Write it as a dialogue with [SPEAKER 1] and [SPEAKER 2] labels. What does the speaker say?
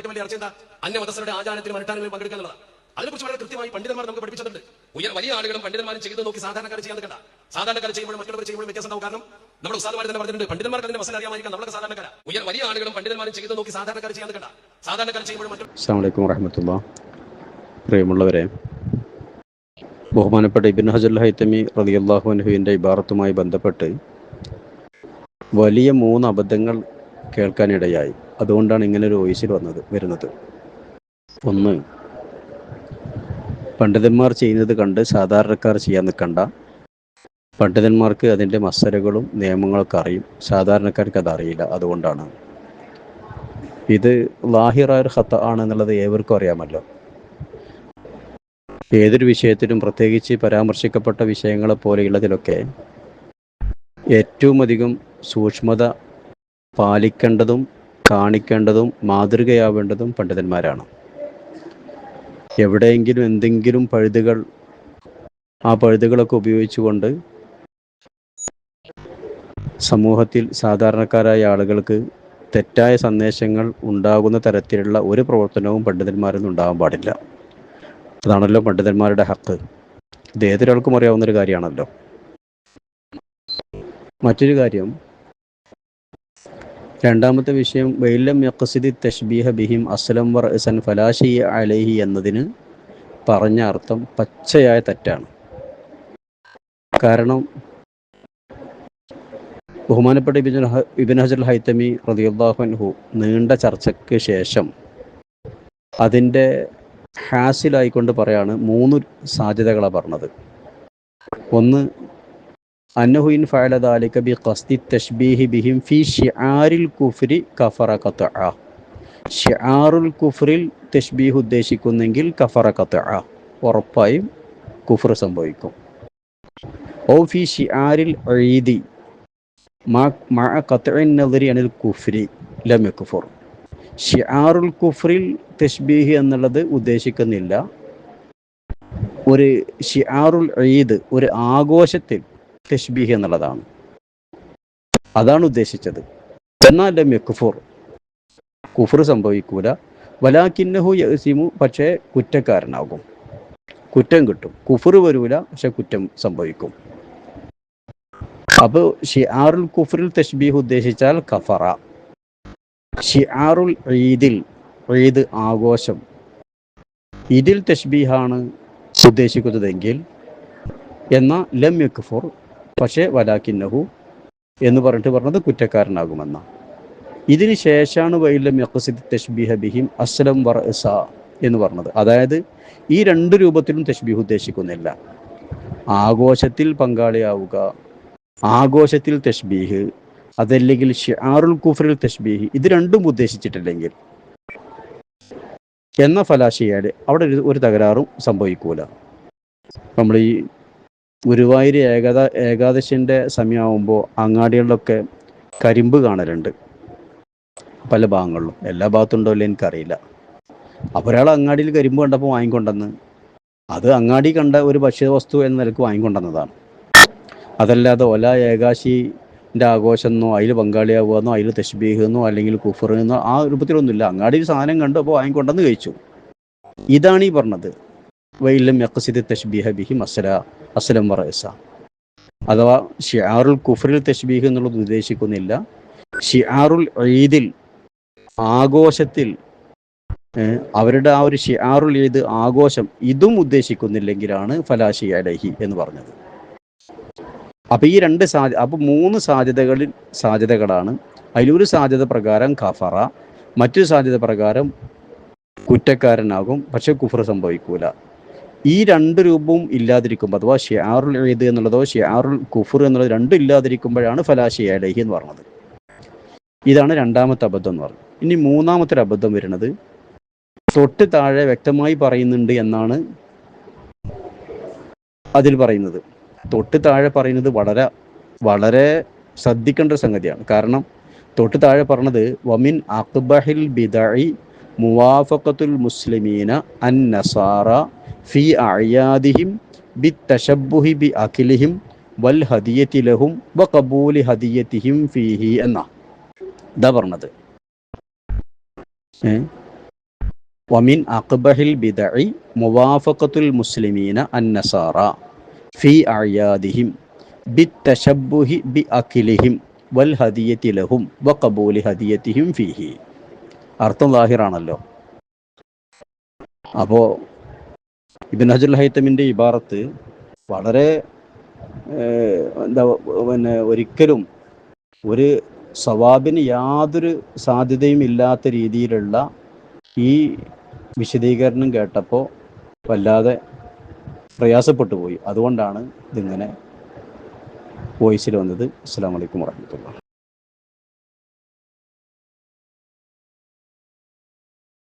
[SPEAKER 1] ഏറ്റവും വലിയ അർച്ച എന്താ? അന്യമതസ്ഥരുടെ ആചാരത്തിൽ അനുഷ്ഠാനങ്ങളിലും പങ്കെടുക്കുക അതിനെ അതിനെക്കുറിച്ച് വളരെ കൃത്യമായി പണ്ഡിതന്മാർ നമുക്ക് പഠിപ്പിച്ചിട്ടുണ്ട്. ഉയർ വലിയ ആളുകളും പണ്ഡിതന്മാരും ചെയ്ത് നോക്കി സാധാരണക്കാർ ചെയ്യാൻ കണ്ട സാധാരണക്കാർ ചെയ്യുമ്പോൾ മറ്റുള്ളവർ ചെയ്യുമ്പോൾ വ്യത്യാസം ഉണ്ടാവും. കാരണം നമ്മുടെ ഉസാദമാർ തന്നെ പറഞ്ഞിട്ടുണ്ട് പണ്ഡിതന്മാർക്ക് അതിന്റെ മസാല അറിയാമായിരിക്കാം. നമ്മളൊക്കെ സാധാരണക്കാരാ. ഉയർ വലിയ ആളുകളും പണ്ഡിതന്മാരും ചെയ്ത് നോക്കി സാധാരണക്കാർ ചെയ്യാൻ കണ്ട സാധാരണക്കാർ ചെയ്യുമ്പോൾ മറ്റുള്ള
[SPEAKER 2] അസ്സാം വലൈക്കും വറഹമത്തുള്ള. പ്രിയമുള്ളവരെ ബഹുമാനപ്പെട്ട ഇബിൻ ഹജൽ ഹൈത്തമി റളിയല്ലാഹു അനഹുവിന്റെ ഇബാറത്തുമായി ബന്ധപ്പെട്ട് വലിയ മൂന്ന് അബദ്ധങ്ങൾ കേൾക്കാനിടയായി. അതുകൊണ്ടാണ് ഇങ്ങനെ ഒരു വോയിസിൽ വന്നത് വരുന്നത്. ഒന്ന് പണ്ഡിതന്മാർ ചെയ്യുന്നത് കണ്ട് സാധാരണക്കാർ ചെയ്യാൻ നിൽക്കണ്ട. പണ്ഡിതന്മാർക്ക് അതിന്റെ മസലകളും നിയമങ്ങളൊക്കെ അറിയും. സാധാരണക്കാർക്ക് അതറിയില്ല അതുകൊണ്ടാണ്. ഇത് ലാഹിറായ ഒരു ഹത്ത ആണെന്നുള്ളത് ഏവർക്കും അറിയാമല്ലോ. ഏതൊരു വിഷയത്തിലും പ്രത്യേകിച്ച് പരാമർശിക്കപ്പെട്ട വിഷയങ്ങളെ പോലെയുള്ളതിലൊക്കെ ഏറ്റവും അധികം സൂക്ഷ്മത പാലിക്കേണ്ടതും കാണിക്കേണ്ടതും മാതൃകയാവേണ്ടതും പണ്ഡിതന്മാരാണ്. എവിടെയെങ്കിലും എന്തെങ്കിലും പഴുതുകൾ ആ പഴുതുകളൊക്കെ ഉപയോഗിച്ചുകൊണ്ട് സമൂഹത്തിൽ സാധാരണക്കാരായ ആളുകൾക്ക് തെറ്റായ സന്ദേശങ്ങൾ ഉണ്ടാകുന്ന തരത്തിലുള്ള ഒരു പ്രവർത്തനവും പണ്ഡിതന്മാരൊന്നും ഉണ്ടാകാൻ പാടില്ല. അതാണല്ലോ പണ്ഡിതന്മാരുടെ ഹക്ക്. ഇത് ഏതൊരാൾക്കും അറിയാവുന്ന ഒരു കാര്യമാണല്ലോ. മറ്റൊരു കാര്യം രണ്ടാമത്തെ വിഷയം വൈലം യക്കസിദി തഷ്ബീഹ ബിഹിം അസ്ലം വർ ഇസൻ ഫലാഷി അലൈഹി എന്നതിന് പറഞ്ഞ അർത്ഥം പച്ചയായ തെറ്റാണ്. കാരണം ബഹുമാനപ്പെട്ട ഇബിൻ ഇബിൻ ഹജർ ഹൈത്തമി റളിയല്ലാഹു അൻഹു നീണ്ട ചർച്ചയ്ക്ക് ശേഷം അതിന്റെ ഹാസിലായിക്കൊണ്ട് പറയാണ് മൂന്ന് സാധ്യതകളാണ് പറഞ്ഞത്. ഒന്ന് അന്നഹുയിൻ ഫഅലദാലിക ബി ഖസ്തി തഷ്ബീഹി ബിഹിം ഫി ഷിആറിൽ കുഫ്രി കഫറ ഖത്അ. ഷിആറുൽ കുഫ്രിൽ തഷ്ബീഹ് ഉദ്ദേശിക്കുന്നെങ്കിൽ കഫറ ഖത്അ. ഉറപ്പായും കുഫർ സംഭവിക്കും. ഓ ഫി ഷിആറിൽ ഈദി. മഅ ഖത്ഇൻ നദരി അനിൽ കുഫ്രി ലമ കുഫർ ഷിആറുൽ കുഫ്രിൽ തഷ്ബീഹ് എന്നുള്ളത് ഉദ്ദേശിക്കുന്നില്ല. ഒരു ഷിആറുൽ ഈദ് ഒരു ആഘോഷത്തിൽ തഷ്ബീഹ് എന്നുള്ളതാണ്. അതാണ് ഉദ്ദേശിച്ചത്. എന്നാൽ ലം യക്ഫുർ. കുഫർ സംഭവിക്കൂല. വലാക്കിന്നഹു യസിമു പക്ഷേ കുറ്റക്കാരനാകും. കുറ്റം കിട്ടും. കുഫർ വരൂല പക്ഷെ കുറ്റം സംഭവിക്കും. അപ്പോൾ ഷിആറുൽ കുഫറിൽ തഷ്ബീഹ് ഉദ്ദേശിച്ചാൽ കഫറ. ഷിആറുൽ ഈദിൽ ഈദ് ആഘോഷം. ഇതിൽ തഷ്ബീഹാണ് ഉദ്ദേശിക്കുന്നതെങ്കിൽ എന്ന ലം യക്ഫുർ പക്ഷേ വലാക്കിന്നഹു എന്ന് പറഞ്ഞിട്ട് പറഞ്ഞത് കുറ്റക്കാരനാകുമെന്ന. ഇതിന് ശേഷമാണ് വൈലം യഖസിദ് തശ്ബീഹ ബിഹിം അസ്ലം വർ എന്ന് പറഞ്ഞത്. അതായത് ഈ രണ്ട് രൂപത്തിലും തഷ്ബീഹ് ഉദ്ദേശിക്കുന്നില്ല. ആഘോഷത്തിൽ പങ്കാളിയാവുക ആഘോഷത്തിൽ തഷ്ബീഹ് അതല്ലെങ്കിൽ ഷിആറുൽ കുഫറിൽ തഷ്ബീഹ് ഇത് രണ്ടും ഉദ്ദേശിച്ചിട്ടില്ലെങ്കിൽ എന്ന ഫലാശിയാൽ അവിടെ ഒരു തകരാറും സംഭവിക്കൂല. നമ്മൾ ഈ ഗുരുവായൂർ ഏകാദ ഏകാദശിന്റെ സമയമാകുമ്പോൾ അങ്ങാടികളിലൊക്കെ കരിമ്പ് കാണലുണ്ട്. പല ഭാഗങ്ങളിലും. എല്ലാ ഭാഗത്തും ഉണ്ടോ ഇല്ലയോ എനിക്കറിയില്ല. അപ്പോൾ ഒരാൾ അങ്ങാടിയിൽ കരിമ്പ് കണ്ടപ്പോൾ വാങ്ങിക്കൊണ്ടെന്ന് അത് അങ്ങാടി കണ്ട ഒരു ഭക്ഷ്യവസ്തു എന്ന നിലയ്ക്ക് വാങ്ങിക്കൊണ്ടെന്നതാണ് അതല്ലാതെ ഒല ഏകാശിന്റെ ആഘോഷം എന്നോ അതിൽ പങ്കാളിയാവുക എന്നോ അതിൽ തഷ്ബീഹ് എന്നോ അല്ലെങ്കിൽ കുഫർ എന്നോ ആ രൂപത്തിലൊന്നുമില്ല. അങ്ങാടിയിൽ സാധനം കണ്ടു അപ്പോൾ വാങ്ങിക്കൊണ്ടെന്ന് കഴിച്ചു. ഇതാണ് ഈ പറഞ്ഞത്. വൈലം യക്സിദ് തഷ്ബീഹ ബിഹി മസല അസലം വറയസ അഥവാ ഷിയാറുൽ കുഫറിൽ തഷ്ബീഹ് എന്നുള്ളത് ഉദ്ദേശിക്കുന്നില്ല. ഷിയാറുൽ ഈദിൽ ആഘോഷത്തിൽ അവരുടെ ആ ഒരു ഷിയാറുൽ ഈദ് ആഘോഷം ഇതും ഉദ്ദേശിക്കുന്നില്ലെങ്കിലാണ് ഫലാഷി അലഹി എന്ന് പറഞ്ഞത്. അപ്പൊ ഈ രണ്ട് സാധ്യ അപ്പൊ മൂന്ന് സാധ്യതകളിൽ സാധ്യതകളാണ്. അതിലൊരു സാധ്യത പ്രകാരം ഖഫറ മറ്റൊരു സാധ്യത പ്രകാരം കുറ്റക്കാരനാകും. പക്ഷെ കുഫർ സംഭവിക്കൂല. ഈ രണ്ട് രൂപവും ഇല്ലാതിരിക്കുമ്പോൾ അഥവാ ഷിയാറുൽ ഈദ് എന്നുള്ളതോ ഷിയാറുൽ കുഫുർ എന്നുള്ളത് രണ്ടും ഇല്ലാതിരിക്കുമ്പോഴാണ് ഫലാഷി അലഹി എന്ന് പറഞ്ഞത്. ഇതാണ് രണ്ടാമത്തെ അബദ്ധം എന്ന് പറഞ്ഞത്. ഇനി മൂന്നാമത്തെ ഒരു അബദ്ധം വരുന്നത് തൊട്ട് താഴെ വ്യക്തമായി പറയുന്നുണ്ട് എന്നാണ് അതിൽ പറയുന്നത്. തൊട്ട് താഴെ പറയുന്നത് വളരെ വളരെ ശ്രദ്ധിക്കേണ്ട സംഗതിയാണ്. കാരണം തൊട്ട് താഴെ പറഞ്ഞത് വമിൻ അക്ബഹിൽ ബിദഇ മുവാഫഖത്തുൽ മുസ്ലിമീന അൻ നസാറ ഫി അയാദിഹിം ബി തശബുഹി ബി അഖിലിഹിം വൽ ഹദിയത്തി ലഹും വ കബൂലി ഹദിയത്തിഹിം ഫീഹി എന്ന ഇതാ പറഞ്ഞത് ഏ വമിൻ അക്ബഹിൽ ബിദഇ മുവാഫഖത്തുൽ മുസ്ലിമീന അന്നസാറ ഫി അയാദിഹിം ബിത്തശബ്ബുഹി ബി അഖിലിഹിം വൽ ഹദിയത്തി ലഹും വ കബൂലി ഹദിയത്തിഹിം ഫീഹി അർത്ഥം ലാഹിറാണല്ലോ. അപ്പോൾ ഇബിൻ ഹജുൽ ഹൈത്തമിന്റെ ഇബാറത്ത് വളരെ എന്താ പിന്നെ ഒരിക്കലും ഒരു സവാബിന് യാതൊരു സാധ്യതയും ഇല്ലാത്ത രീതിയിലുള്ള ഈ വിശദീകരണം കേട്ടപ്പോൾ വല്ലാതെ പ്രയാസപ്പെട്ടു പോയി. അതുകൊണ്ടാണ് ഇതിങ്ങനെ വോയിസിൽ വന്നത്. അസ്സാം വലൈക്കും വാഹമത്തുള്ള